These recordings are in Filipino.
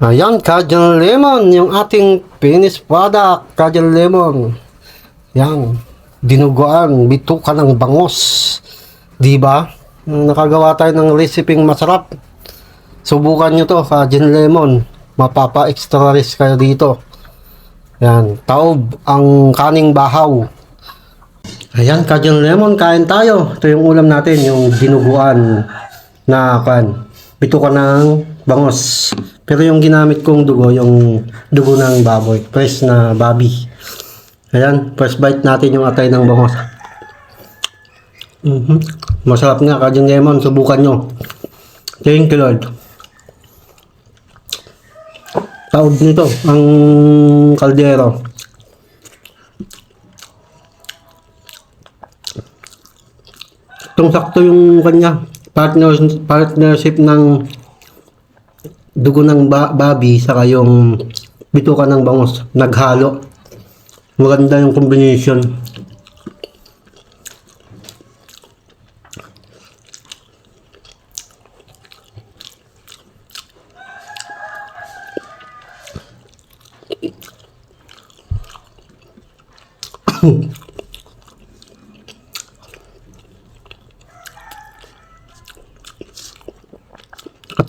Ayan, Cajun Lemon, yung ating finished product, Cajun Lemon. Yan, dinuguan, bituka ng bangos. Di ba? Nakagawa tayo ng reseping masarap. Subukan nyo to, Cajun Lemon. Mapapa-extra risk kayo dito. Yan, taob ang kaning bahaw. Ayan, Cajun Lemon, kain tayo. Ito yung ulam natin, yung dinuguan na kan. Bituka ng bangos. Pero yung ginamit kong dugo, yung dugo ng baboy. Fresh na babi. Ayan, first bite natin yung atay ng bangos. Mhm. Masarap nga, Cajun Lemon. Subukan nyo. Thank you, Lord. Taob nito, ang kaldero. Itong sakto yung kanya partner, partnership ng dugo ng ba- babi saka yung bituka ng bangos naghalo. Maganda yung combination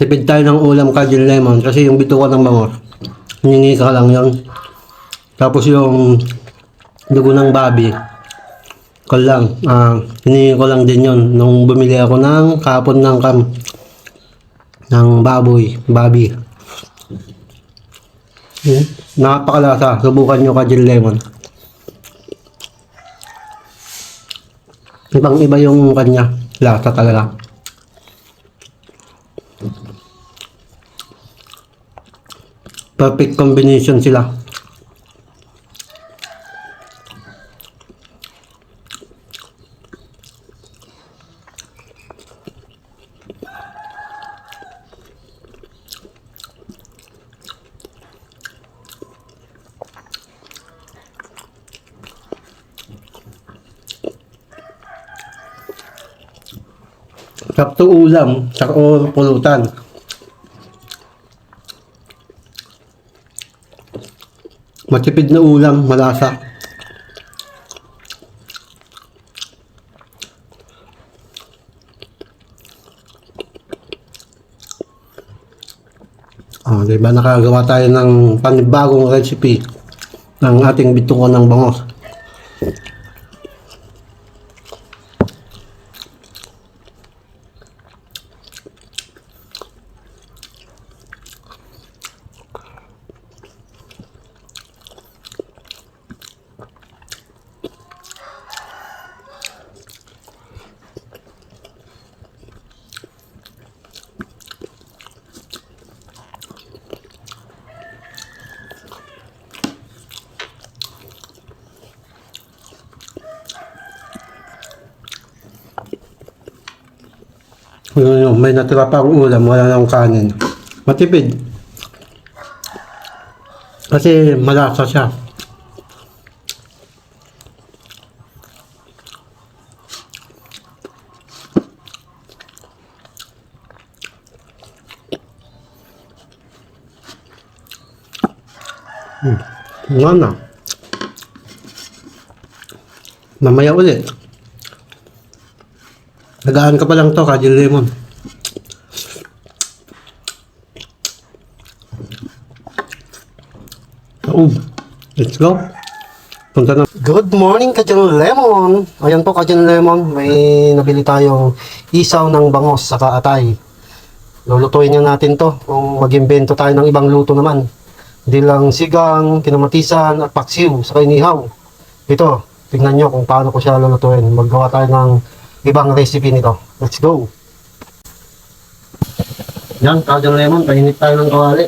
Katipid tayo ng ulam kajil lemon kasi yung bituka ng bangos hiningi ka lang yan tapos yung dugo ng babi ko lang ah hiningi ko lang din yun. Nung bumili ako ng kapon ng kam ng baboy babi. Hmm? napakalasa. Subukan nyo kajil lemon. Ibang iba yung kanya. Lasa talaga perfect combination sila. Sakto ulam, sakto pulutan. Matipid na ulam, malasa. Ah, di ba nakagawa tayo ng panibagong recipe ng ating bituko ng bangos. Yun yun, may natira pa ang ulam, wala nang kanin. Matipid. Kasi malasa siya. Hmm. Nga na. Mamaya ulit. Nagaan ka pa lang to, Kajil Lemon. Taob. Let's go. Punta na. Good morning, Kajil Lemon. Ayan po, Kajil Lemon. May nabili tayong isaw ng bangos sa kaatay. Lulutuin niya natin to kung mag-invento tayo ng ibang luto naman. Hindi lang sigang, kinamatisan, at paksiw sa inihaw. Ito, tingnan nyo kung paano ko siya lulutuin. Maggawa tayo ng ibang recipe nito. Let's go! Yan, kajang lemon, painit tayo ng kawali.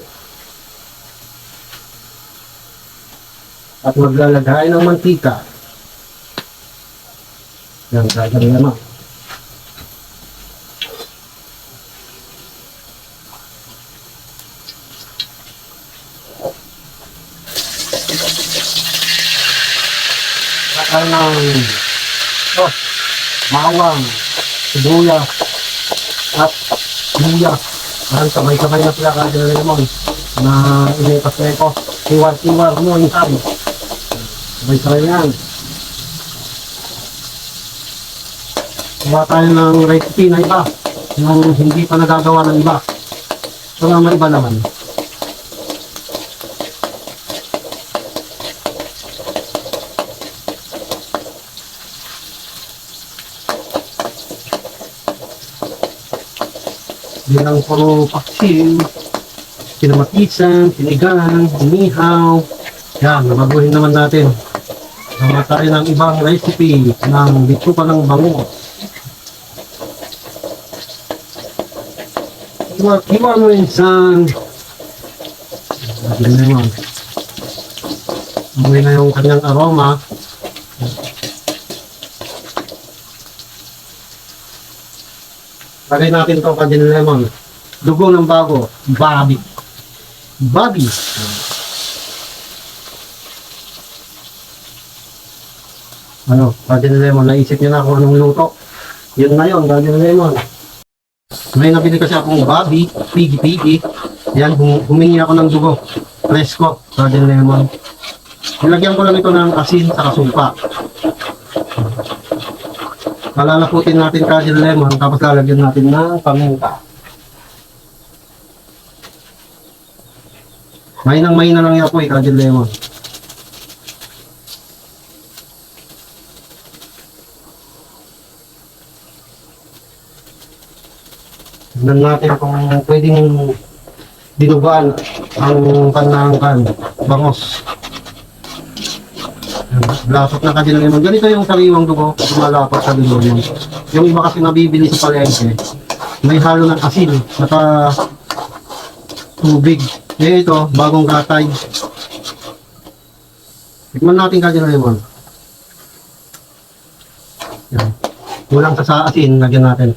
At maglalagay ng mantika. Yan, kajang lemon. Saka ng bawang, sibuyas, at luya. Parang kamay-kamay na sila kaya ng lemon. na ito. Iwar-iwar mo yung sabi. Sabay-sabay yan. Gawa tayo ng recipe na iba. Yung hindi pa nagagawa ng iba. So may iba naman. Bilang puro paksil, kinamatisan, sinigang, inihaw. Yan, nabaguhin naman natin. Gawa tayo ng ibang recipe ng bituka ng bango. Kiwa, kiwa mo insan. Lagyan na yun. Amoy na yung kanyang aroma. Lagay natin to kanyang lemon. Dugo ng bago. Babi. Babi. Ano, kanyang lemon. Naisip niyo na kung anong luto. Yun na yun, kanyang lemon. May nabili kasi akong babi, pigi-pigi. Yan, hum- humingi ako ng dugo. Fresco, garden lemon. Nilagyan ko lang ito ng asin sa kasupa. Palalaputin natin garden lemon, tapos lalagyan natin ng paminta. May nang may na lang yan po eh, lemon. Tignan natin kung pwedeng dinugaan ang panangkan, bangos. Lapot na kadil lemon. Ganito yung sariwang dugo, lumalapat sa lemon. Yung iba kasi nabibili sa palengke, may halo ng asin, naka tubig. Eh ito, bagong gatay. Tikman natin kadil lemon. Yan. Kulang sa sa asin, lagyan natin.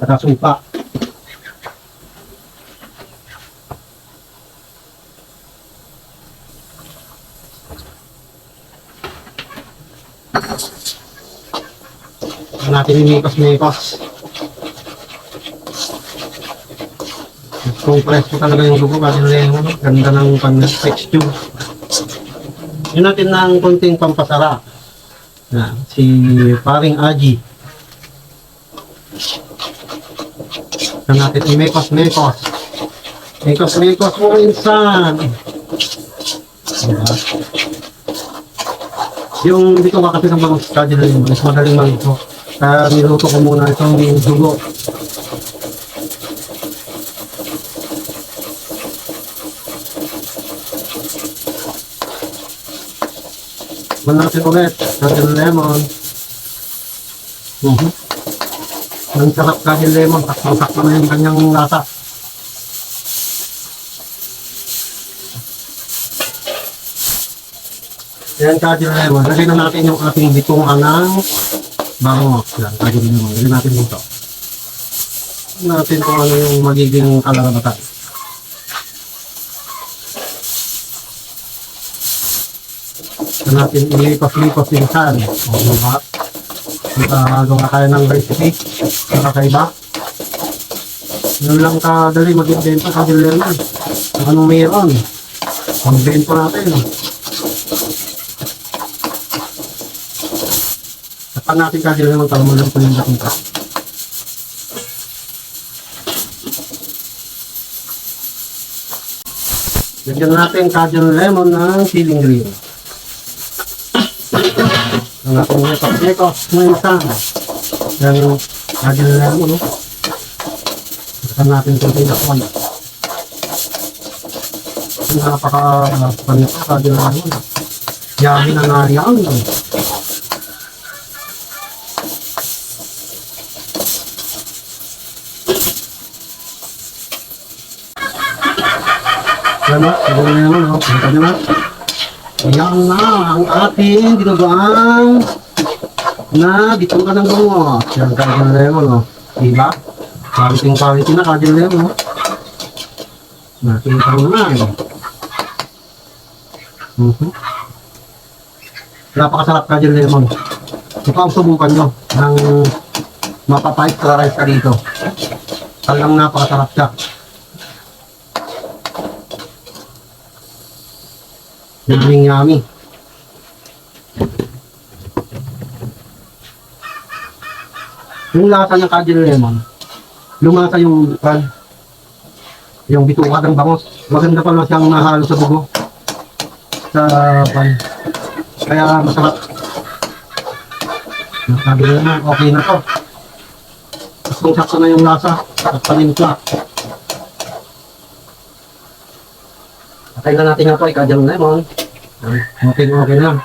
Saka supa. Saka natin imikos-mikos. Kung presko talaga yung dugo, kasi lemon, ganda ng pan-texture. Yun natin ng konting pampasarap. Na, si paring Aji. na natin imekos-mekos. Mekos-mekos mo insan. Diba? Yung dito ka kasi ng mga study na yun, mas madaling magluto. Kaya niluto ko muna itong dugo. Man natin ulit, natin lemon. Mhm. Ang sarap kahit lemon, takbo-takbo na yung kanyang lasa. Yan kahit lemon. Lagay na natin yung ating bitungan ng bango. Yan, kahit lemon. Lagay natin dito. Natin kung ano yung magiging kalarabatan. Tignan natin ilipas-lipas yung saan. O, diba? Nakagawa tayo ng recipe. Nakakaiba. Yun lang kadali mag-invento sa lemon. Kung anong meron. Mag-invento natin. Tapan natin kasi lemon para mo lang po yung dating ka. Lagyan natin kajal lemon ng siling green. Ang ating nekos-nekos minsan. Yan kajal lemon, no? Lagyan natin ito pinakon. Napaka-panito kajal lemon. Yami na nariyang. Ano? Sabi na naman, oh. Nyo na. Ayan na, ang ating dinugang na bitong ka ng bungo. Yan, kagin na lemon, oh. Diba? Quality na kagin na lemon, oh. Nakita mo na, eh. Mhm. Napakasarap kagin na lemon. Ito ang subukan nyo ng mapapait ka rice ka dito. Talagang napakasarap siya. Yummy yummy. Yung lasa ng kajil lemon, lumasa yung pan, yung bituka ng bangos. Maganda pala siyang nahalo sa bugo. Sa pan. Kaya masarap. Sabi nila na, okay na to. Kung sakto na yung lasa at panimpla. Patay na natin po, ikadyan lemon. Okay, okay na.